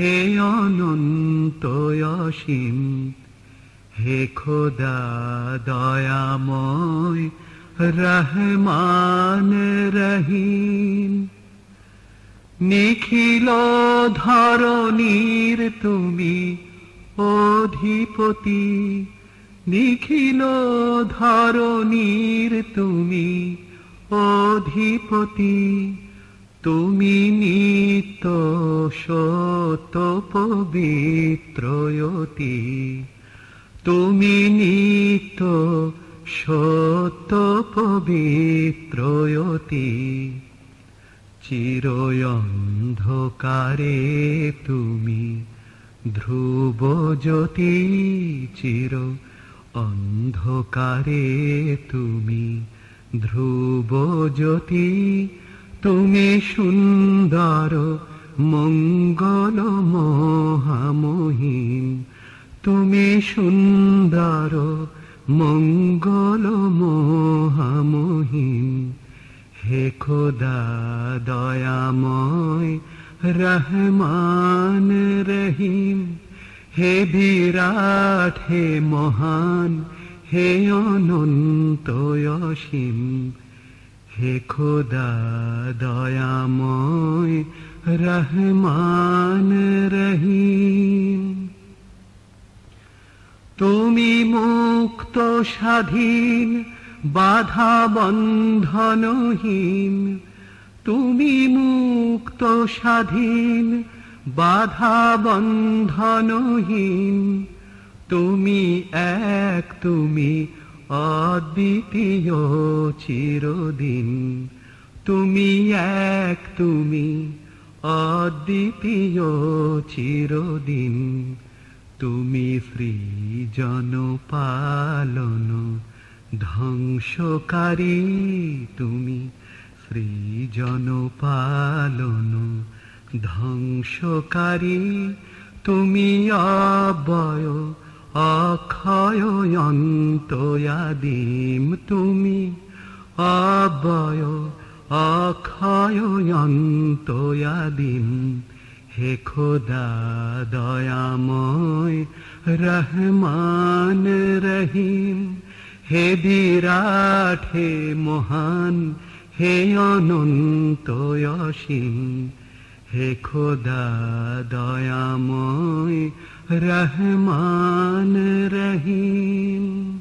হে অনন্ত অসীম, হে খোদা দয়াময়, রহমান রহিম। নিখিল ধরণীর তুমি অধিপতি, নিখিল ধরণীর তুমি অধিপতি। তুমি নিত সত পবিত্রয়তি। তুমি নিত্য সত্য পবিত্রয়তি। চিরয়ন্ধকারে তুমি ধ্রুব জ্যোতি, চির অন্ধকারে তুমি ধ্রুব জ্যোতি তুমি সুন্দর, মঙ্গল মহামহিম। তুমি সুন্দর, মঙ্গল মহামহিম। হে খোদা দয়াময়, রহমান রহিম। হে বিরাট, হে মহান, হে অনন্ত অসীম। হে খোদা, দয়াময় রহমান রহিম। তুমি মুক্ত, স্বাধীন বাধা বন্ধনহীন তুমি মুক্ত, স্বাধীন বাধা বন্ধনহীন তুমি এক, তুমি অদ্বিতীয় চিরদিন। তুমি এক, তুমি অদ্বিতীয় চিরদিন। তুমি সৃজন পালন ধ্বংসকারী। তুমি সৃজন পালন ধ্বংসকারী। তুমি অবয় অক্ষয় অন্তয়াদিম তুমি অবয় অক্ষয় অন্তয়াদিম হে খোদা দয়াময় রহমান রহিম, হে বিরাট, হে মহান, হে অনন্ত অসীম হে খোদা, দয়াময় রহমান রহিম।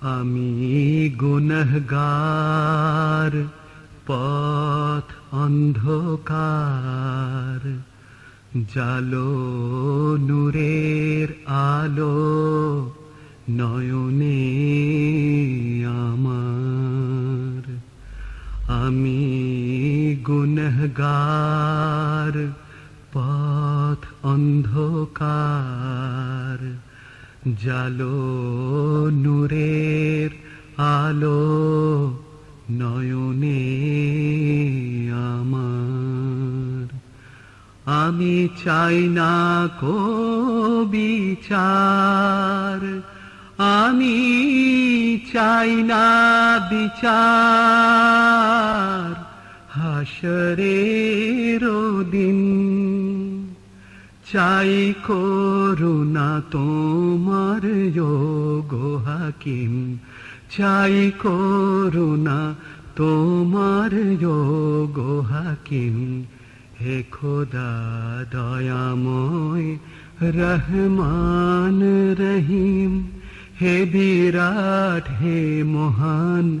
আমি গুনহগার, পথ অন্ধকার, জালো নূরের আলো, নয়নে আমার। আমি গুনহগার, পথ অন্ধকার। জালো নূরের আলো, নয়নে আমার। আমি চাই না কো বিচার আমি চাই না বিচার। হাসরের দিন। চাই করুণা তোমার যোগ হাকিম। চাই করুণা তোমার যোগ হাকিম। হে খোদা দয়াময়, রহমান, রহিম। হে বিরাট, হে মহান